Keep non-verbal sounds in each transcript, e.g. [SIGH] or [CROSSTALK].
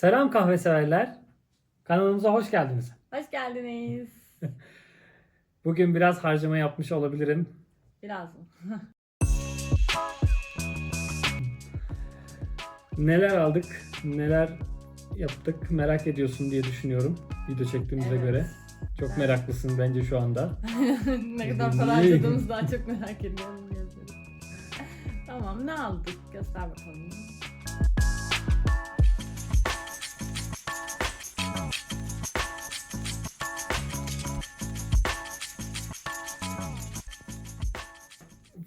Selam kahve severler. Kanalımıza hoş geldiniz. Hoş geldiniz. [LAUGHS] Bugün biraz harcama yapmış olabilirim. Biraz mı? [LAUGHS] Neler aldık, neler yaptık merak ediyorsun diye düşünüyorum video çektiğimize Evet. göre. Çok Evet. meraklısın bence şu anda. [LAUGHS] ne kadar para harcadığımızı daha çok merak ediyorum. tamam ne aldık? Göster bakalım.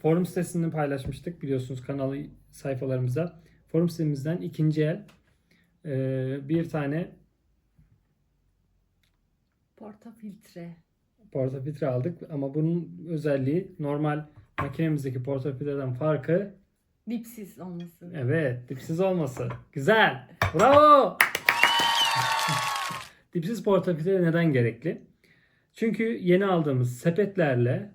Forum sitesini paylaşmıştık biliyorsunuz kanalı sayfalarımızda. Forum sitemizden ikinci el e, bir tane Porta filtre. portafiltre aldık ama bunun özelliği normal makinemizdeki portafiltreden farkı Dipsiz olması. Evet, dipsiz olması. Güzel. Bravo. [LAUGHS] dipsiz portafiltre neden gerekli? Çünkü yeni aldığımız sepetlerle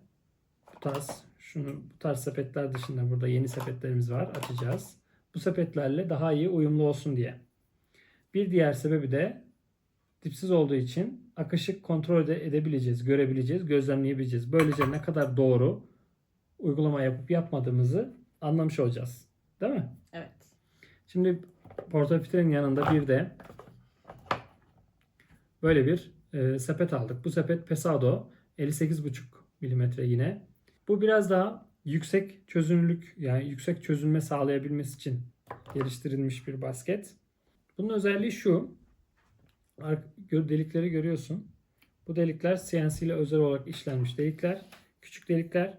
bu tarz şunu bu tarz sepetler dışında burada yeni sepetlerimiz var. Açacağız. Bu sepetlerle daha iyi uyumlu olsun diye. Bir diğer sebebi de dipsiz olduğu için akışı kontrol ede- edebileceğiz, görebileceğiz, gözlemleyebileceğiz. Böylece ne kadar doğru uygulama yapıp yapmadığımızı anlamış olacağız. Değil mi? Evet. Şimdi portafiltrenin yanında bir de böyle bir e, sepet aldık. Bu sepet Pesado 58,5 milimetre yine. Bu biraz daha yüksek çözünürlük yani yüksek çözünme sağlayabilmesi için geliştirilmiş bir basket. Bunun özelliği şu. Delikleri görüyorsun. Bu delikler CNC ile özel olarak işlenmiş delikler. Küçük delikler.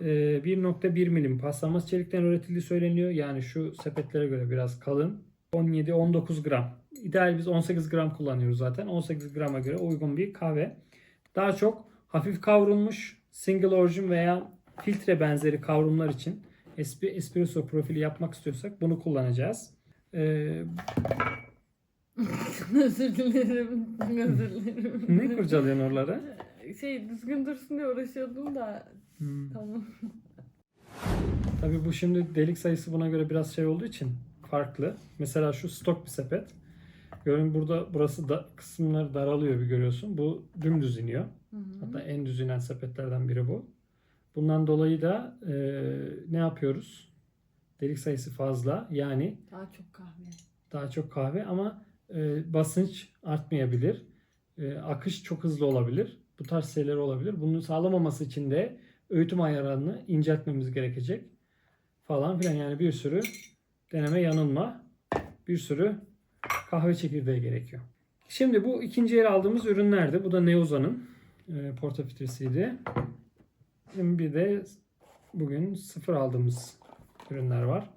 Ee, 1.1 milim paslanmaz çelikten üretildiği söyleniyor. Yani şu sepetlere göre biraz kalın. 17-19 gram. İdeal biz 18 gram kullanıyoruz zaten. 18 grama göre uygun bir kahve. Daha çok hafif kavrulmuş single origin veya filtre benzeri kavrumlar için esp- espresso profili yapmak istiyorsak bunu kullanacağız. Ee, [LAUGHS] özür dilerim. özür dilerim. ne kurcalıyorsun oraları? Şey düzgün dursun diye uğraşıyordum da Hmm. tamam. Tabii bu şimdi delik sayısı buna göre biraz şey olduğu için farklı. Mesela şu stok bir sepet. Görün burada burası da kısımları daralıyor bir görüyorsun. Bu dümdüz iniyor. Hı hı. Hatta en düz inen sepetlerden biri bu. Bundan dolayı da e, ne yapıyoruz? Delik sayısı fazla. Yani Daha çok kahve. daha çok kahve ama e, basınç artmayabilir. E, akış çok hızlı olabilir. Bu tarz şeyler olabilir. Bunu sağlamaması için de öğütüm ayarlarını inceltmemiz gerekecek. Falan filan yani bir sürü deneme yanılma. Bir sürü kahve çekirdeği gerekiyor. Şimdi bu ikinci el aldığımız ürünlerdi. Bu da Neoza'nın e, portafiltresiydi. Şimdi bir de bugün sıfır aldığımız ürünler var.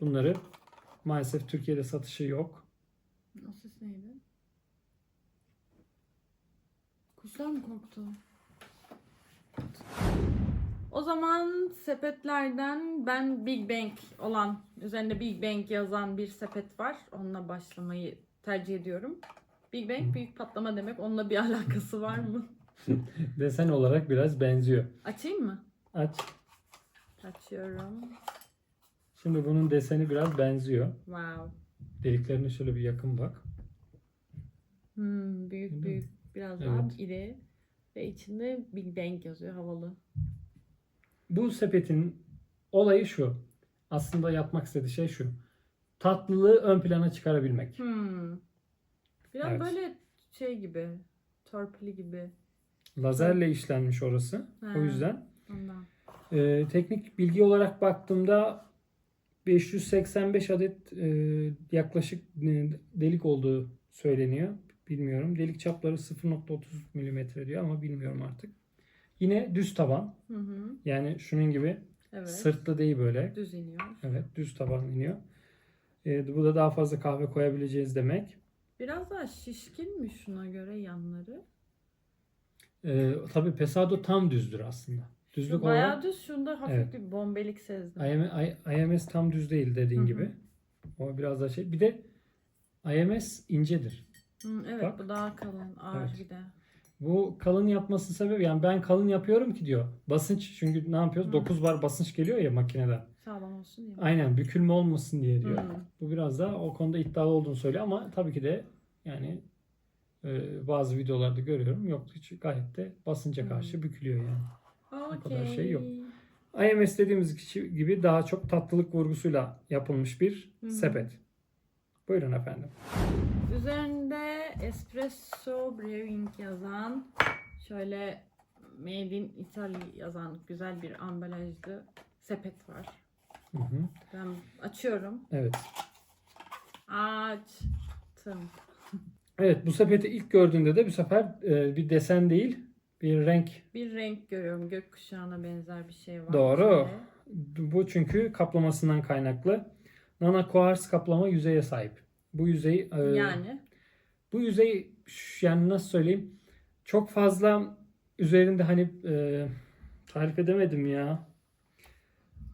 Bunları maalesef Türkiye'de satışı yok. O ses neydi? Kuşlar mı korktu? O zaman sepetlerden ben Big Bang olan, üzerinde Big Bang yazan bir sepet var. Onunla başlamayı tercih ediyorum. Big Bang büyük patlama demek. Onunla bir [LAUGHS] alakası var mı? [LAUGHS] Desen olarak biraz benziyor. Açayım mı? Aç. Açıyorum. Şimdi bunun deseni biraz benziyor. Wow. Deliklerine şöyle bir yakın bak. Hmm, büyük Değil mi? büyük. Biraz daha Evet. iri. Ve içinde Big Bang yazıyor. Havalı. Bu sepetin olayı şu. Aslında yapmak istediği şey şu. Tatlılığı ön plana çıkarabilmek. Hmm. Biraz Evet. böyle şey gibi. Torpili gibi. Lazerle işlenmiş orası. Ha. O yüzden Ondan. Ee, teknik bilgi olarak baktığımda 585 adet e, yaklaşık e, delik olduğu söyleniyor. Bilmiyorum. Delik çapları 0.30 mm diyor ama bilmiyorum artık. Yine düz taban. Hı hı. Yani şunun gibi Evet. sırtlı değil böyle. Düz iniyor. Evet düz taban iniyor. Ee, bu da daha fazla kahve koyabileceğiz demek. Biraz daha şişkin mi şuna göre yanları? Ee, tabii Pesado tam düzdür aslında. Düzlük Şu bayağı olarak düz. Şunda hafif Evet. bir bombelik sezdim. IM- IMS tam düz değil dediğin Hı hı. gibi. O biraz daha şey. Bir de IMS incedir. Hı, evet Bak. bu daha kalın. Ağır Evet. bir de. Bu kalın yapması sebebi yani ben kalın yapıyorum ki diyor. Basınç çünkü ne yapıyoruz? Hı. 9 bar basınç geliyor ya makineden. Sağlam olsun diye. Aynen bükülme olmasın diye diyor. Hmm. Bu biraz da o konuda iddialı olduğunu söylüyor ama tabii ki de yani e, bazı videolarda görüyorum. Yok hiç gayet de basınca Hmm. karşı bükülüyor yani. Okey. kadar şey yok. IMS dediğimiz gibi daha çok tatlılık vurgusuyla yapılmış bir Hı hı. sepet. Buyurun efendim. Üzerinde espresso brewing yazan şöyle made in Italy yazan güzel bir ambalajlı sepet var. Hı hı. Ben açıyorum. Evet. Açtım. Evet bu sepeti ilk gördüğünde de bu sefer e, bir desen değil bir renk. Bir renk görüyorum. Gökkuşağına benzer bir şey var. Doğru. Şöyle. Bu çünkü kaplamasından kaynaklı. Nana kuars kaplama yüzeye sahip. Bu yüzey e, Yani. bu yüzey yani nasıl söyleyeyim çok fazla üzerinde hani e, tarif edemedim ya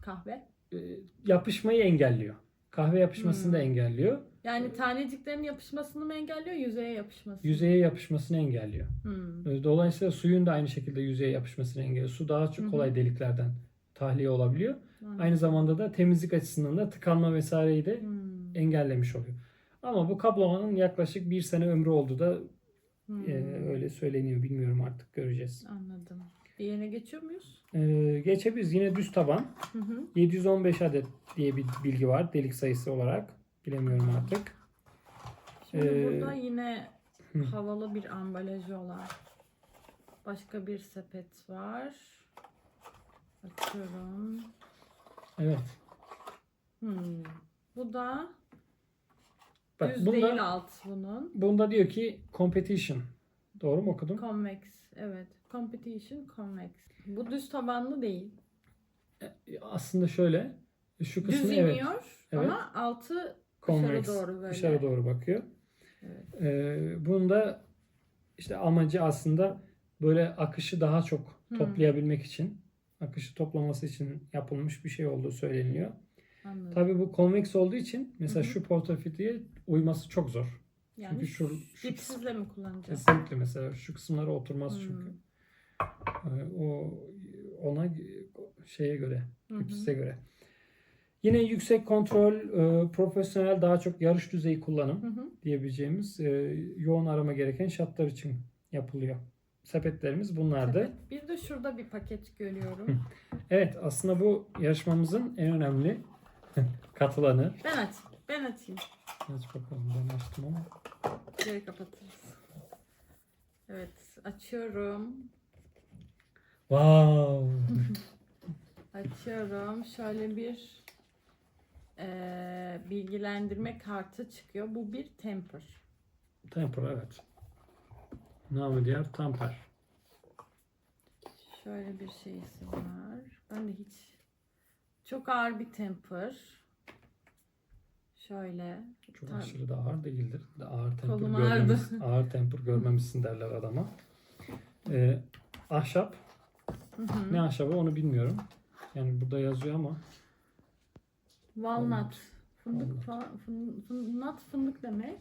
Kahve. E, yapışmayı engelliyor. Kahve yapışmasını da Hmm. engelliyor. Yani taneciklerin yapışmasını mı engelliyor, yüzeye yapışmasını? Yüzeye yapışmasını engelliyor. Hmm. E, Dolayısıyla suyun da aynı şekilde yüzeye yapışmasını engelliyor. Su daha çok kolay deliklerden tahliye olabiliyor. Anladım. Aynı zamanda da temizlik açısından da tıkanma vesaireyi de Hmm. engellemiş oluyor. Ama bu kaplamanın yaklaşık bir sene ömrü oldu da Hmm. e, öyle söyleniyor. Bilmiyorum artık göreceğiz. Anladım. Diğerine geçiyor muyuz? E, geçebiliriz. Yine düz taban. Hı hı. 715 adet diye bir bilgi var delik sayısı olarak. Bilemiyorum artık. Şimdi Ee, burada yine hı. havalı bir ambalajı olan başka bir sepet var. Açıyorum. Evet. Hmm. Bu da Bak düz bunda, değil alt bunun. bunda diyor ki competition. Doğru mu okudum? Convex. Evet. Competition convex. Bu düz tabanlı değil. Aslında şöyle. Şu kısmı Düz evet. iniyor Evet. ama altı Convex. dışarı doğru böyle. Dışarı doğru bakıyor. Evet. Ee, bunda işte amacı aslında böyle akışı daha çok Hmm. toplayabilmek için, akışı toplaması için yapılmış bir şey olduğu söyleniyor. Anladım. Tabii bu konveks olduğu için mesela Hı hı. şu portafiltreye uyması çok zor. yani çünkü şu- şu- dipsizle mi kullanacağız? Kesinlikle mesela şu kısımlara oturmaz Hmm. çünkü. Ee, O ona şeye göre, dipsize göre. Yine yüksek kontrol, e, profesyonel daha çok yarış düzeyi kullanım Hı hı. diyebileceğimiz e, yoğun arama gereken şartlar için yapılıyor. Sepetlerimiz bunlardı. Sepet. Bir de şurada bir paket görüyorum. Evet aslında bu yarışmamızın en önemli [LAUGHS] katılanı. Ben açayım. Ben açayım. Aç bakalım ben açtım ama. Geri kapatırız. Evet. Açıyorum. Wow. [LAUGHS] Açıyorum. Şöyle bir eee, bilgilendirme kartı çıkıyor. Bu bir temper. Temper evet. Namı diğer tamper. Şöyle bir şeysi var. Ben de hiç çok ağır bir temper. Şöyle. Çok Tabii. aşırı da ağır değildir. De ağır temper Kolum görmemiş, ağır temper görmemişsin derler adama. Ee, ahşap. Hı hı. Ne ahşabı onu bilmiyorum. Yani burada yazıyor ama Walnut. Fındık. Fın, fın, nut fındık demek.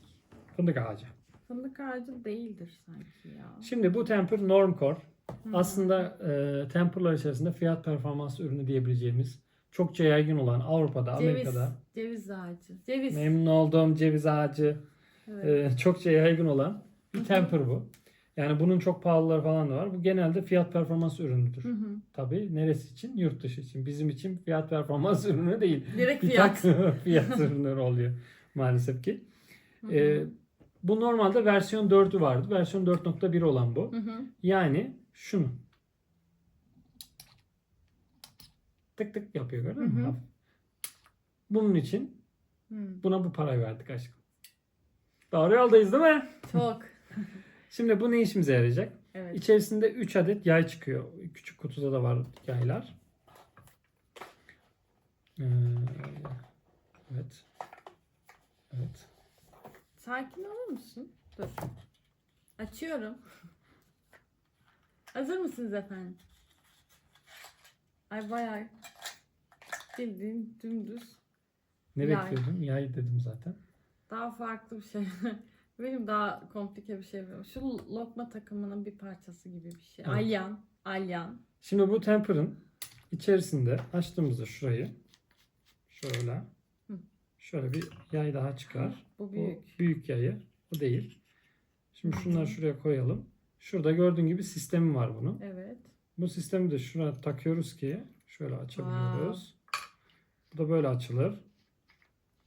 fındık ağacı. Fındık ağacı değildir sanki ya. Şimdi bu temper normcore. Hı. Aslında e, temperlar içerisinde fiyat performans ürünü diyebileceğimiz çokça yaygın olan Avrupa'da, ceviz, Amerika'da ceviz ağacı. Ceviz. memnun olduğum ceviz ağacı Evet. e, çokça yaygın olan bir temper bu. Yani bunun çok pahalıları falan da var. Bu genelde fiyat performans ürünüdür. Hı hı. Tabii neresi için? Yurt dışı için. Bizim için fiyat performans [LAUGHS] ürünü değil. Direkt fiyat. [LAUGHS] fiyat ürünleri oluyor maalesef ki. Hı hı. E, bu normalde versiyon 4'ü vardı. Versiyon 4.1 olan bu. Hı hı. Yani şunu. Tık tık yapıyor gördün mü? Hı hı. Hafif. Bunun için Hı. buna bu parayı verdik aşkım. Doğru yoldayız değil mi? Çok. [LAUGHS] Şimdi bu ne işimize yarayacak? Evet. İçerisinde 3 adet yay çıkıyor. Küçük kutuda da var yaylar. Ee, evet. Evet. Sakin olur musun? Dur. Açıyorum. Hazır mısınız efendim? Ay bayağı bildiğin dümdüz. Ne Yay. bekliyordun? Yay dedim zaten. Daha farklı bir şey. [LAUGHS] Benim daha komplike bir şey yapıyorum. Şu lokma takımının bir parçası gibi bir şey. Evet. Alyan. Alyan. Şimdi bu temper'ın içerisinde açtığımızda şurayı Şöyle. Hı. Şöyle bir yay daha çıkar. Bu büyük. Bu büyük yayı. O değil. Şimdi şunları şuraya koyalım. Şurada gördüğün gibi sistemi var bunun. Evet. Bu sistemi de şuraya takıyoruz ki şöyle açabiliyoruz. Bu da böyle açılır.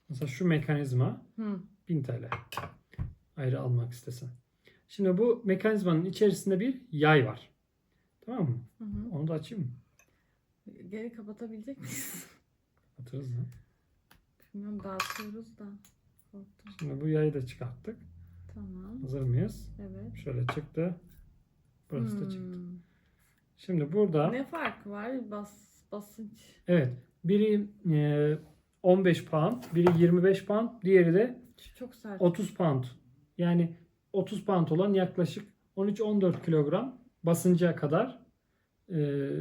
Mesela şu mekanizma Hı. 1000 TL. Ayrı almak istesen. Şimdi bu mekanizmanın içerisinde bir yay var. Tamam mı? Hı hı. Onu da açayım mı? Geri kapatabilecek miyiz? [LAUGHS] Atırız mı? Bilmiyorum dağıtıyoruz da. Korktum. Şimdi bu yayı da çıkarttık. Tamam. Hazır mıyız? Evet. Şöyle çıktı. Burası da çıktı. Hmm. Şimdi burada Ne fark var? Bas, basınç. evet biri e, 15 pound, biri 25 pound, diğeri de Çok sert. 30 pound. Yani 30 pound olan yaklaşık 13-14 kilogram basınca kadar e,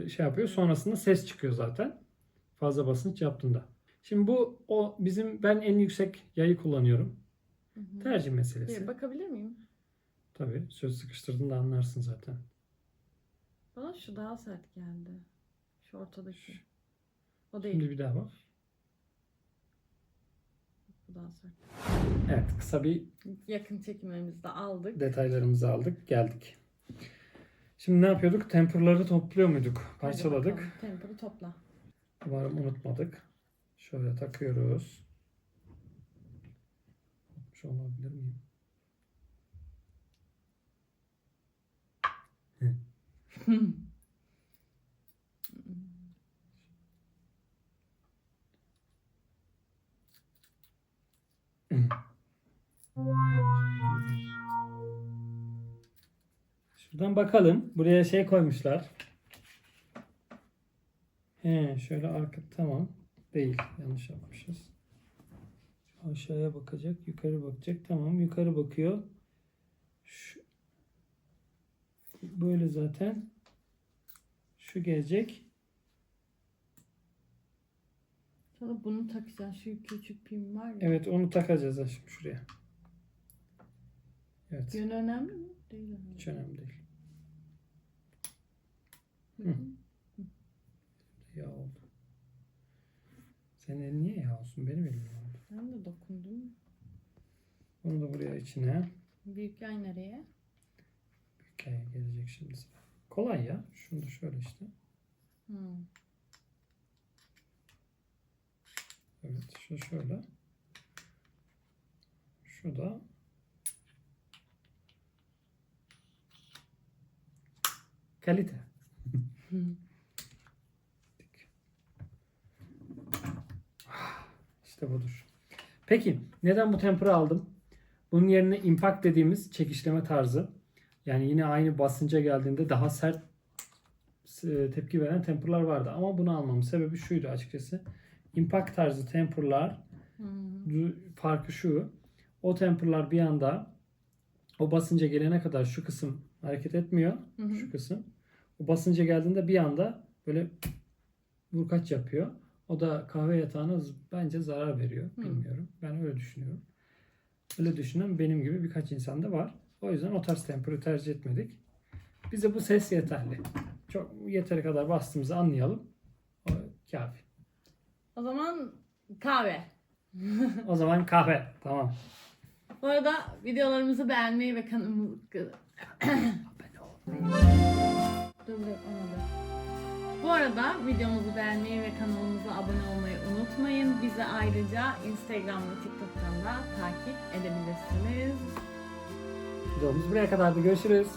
şey yapıyor. Sonrasında ses çıkıyor zaten. Fazla basınç yaptığında. Şimdi bu o bizim ben en yüksek yayı kullanıyorum. Hı hı. Tercih meselesi. Bir bakabilir miyim? Tabii söz sıkıştırdığında anlarsın zaten. Bana şu daha sert geldi. Şu ortadaki. O değil. Şimdi bir daha bak. Daha sert. Evet kısa bir Yakın çekimlerimizde aldık. detaylarımızı aldık geldik. Şimdi ne yapıyorduk? Temperları topluyor muyduk? Parçaladık. Temperi topla. Umarım unutmadık. Şöyle takıyoruz. Şu olabilir miyim? [LAUGHS] Şuradan bakalım. Buraya şey koymuşlar. He, şöyle arka tamam. Değil. Yanlış yapmışız. Aşağıya bakacak, yukarı bakacak. Tamam, yukarı bakıyor. Şu, böyle zaten. Şu gelecek. Sonra bunu takacaksın. Şu küçük pim var ya. Evet, onu takacağız şimdi şuraya. Evet, Yön önemli mi? Değil önemli. hiç önemli değil. Hı Hı. Yağ oldu. Senin elin niye yağ olsun? Benim elim yağ oldu. Ben de dokundum. Bunu da buraya içine. Büyük yay nereye? Hikaye gelecek şimdi sıra. Kolay ya. Şunu da şöyle işte. Hı. Evet. Şu şöyle. Şu da kalite. Hı. İşte budur. Peki neden bu tempera aldım? Bunun yerine impact dediğimiz çekişleme tarzı. Yani yine aynı basınca geldiğinde daha sert e, tepki veren temperlar vardı. Ama bunu almamın sebebi şuydu açıkçası. Impact tarzı temperlar Hı. farkı şu. O temperlar bir anda o basınca gelene kadar şu kısım hareket etmiyor. Hı hı. Şu kısım. O basınca geldiğinde bir anda böyle vurkaç yapıyor. O da kahve yatağına bence zarar veriyor. Hı. Bilmiyorum. Ben öyle düşünüyorum. Öyle düşünen benim gibi birkaç insan da var. O yüzden o tarz temperi tercih etmedik. Bize bu ses yeterli. Çok yeteri kadar bastığımızı anlayalım. O kafi. O zaman kahve. O zaman kahve. Tamam. Bu arada videolarımızı beğenmeyi ve kanalımızı... Dur dur olmadı. Bu arada videomuzu beğenmeyi ve kanalımıza abone olmayı unutmayın. Bizi ayrıca Instagram ve TikTok'tan da takip edebilirsiniz. Videomuz buraya kadardı. Görüşürüz.